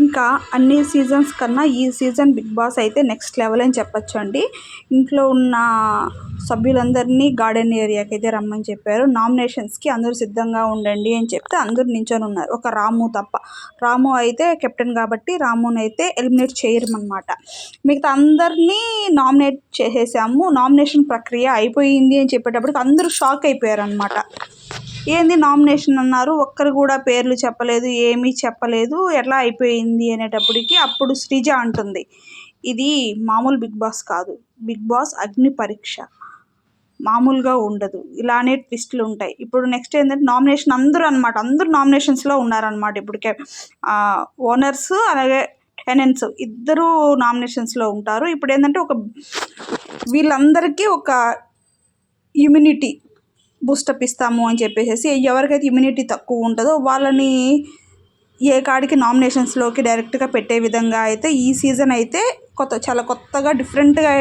ఇంకా అన్ని సీజన్స్ కన్నా ఈ సీజన్ బిగ్ బాస్ అయితే నెక్స్ట్ లెవెల్ అని చెప్పచ్చు అండి ఇంట్లో ఉన్న సభ్యులందరినీ గార్డెన్ ఏరియాకి అయితే రమ్మని చెప్పారు. నామినేషన్స్కి అందరూ సిద్ధంగా ఉండండి అని చెప్తే అందరూ నించొని ఉన్నారు. ఒక రాము తప్ప. రాము అయితే కెప్టెన్ కాబట్టి రాముని అయితే ఎలిమినేట్ చేయరమన్నమాట మిగతా అందరినీ నామినేట్ చేసేసాము. నామినేషన్ ప్రక్రియ అయిపోయింది అని చెప్పేటప్పటికి అందరూ షాక్ అయిపోయారు అనమాట ఏంది నామినేషన్ అన్నారు. ఒక్కరు కూడా పేర్లు చెప్పలేదు ఏమీ చెప్పలేదు. ఎట్లా అయిపోయింది అనేటప్పటికి అప్పుడు శ్రీజ అంటుంది. ఇది మామూలు బిగ్ బాస్ కాదు. Bigg Boss Agni Pariksha. మామూలుగా ఉండదు. ఇలానే ట్విస్టులు ఉంటాయి. ఇప్పుడు నెక్స్ట్ ఏంటంటే నామినేషన్ అందరూ అనమాట అందరూ నామినేషన్స్లో ఉన్నారనమాట ఇప్పటికే ఓనర్స్ అలాగే టెనెంట్స్ ఇద్దరు నామినేషన్స్లో ఉంటారు. ఇప్పుడు ఏంటంటే ఒక వీళ్ళందరికీ ఒక ఇమ్యూనిటీ బూస్టప్ ఇస్తాము అని చెప్పేసి ఎవరికైతే ఇమ్యూనిటీ తక్కువ ఉంటుందో వాళ్ళని ఏ కాడికి నామినేషన్స్లోకి డైరెక్ట్గా పెట్టే విధంగా అయితే ఈ సీజన్ అయితే కొత్త చాలా కొత్తగా డిఫరెంట్గా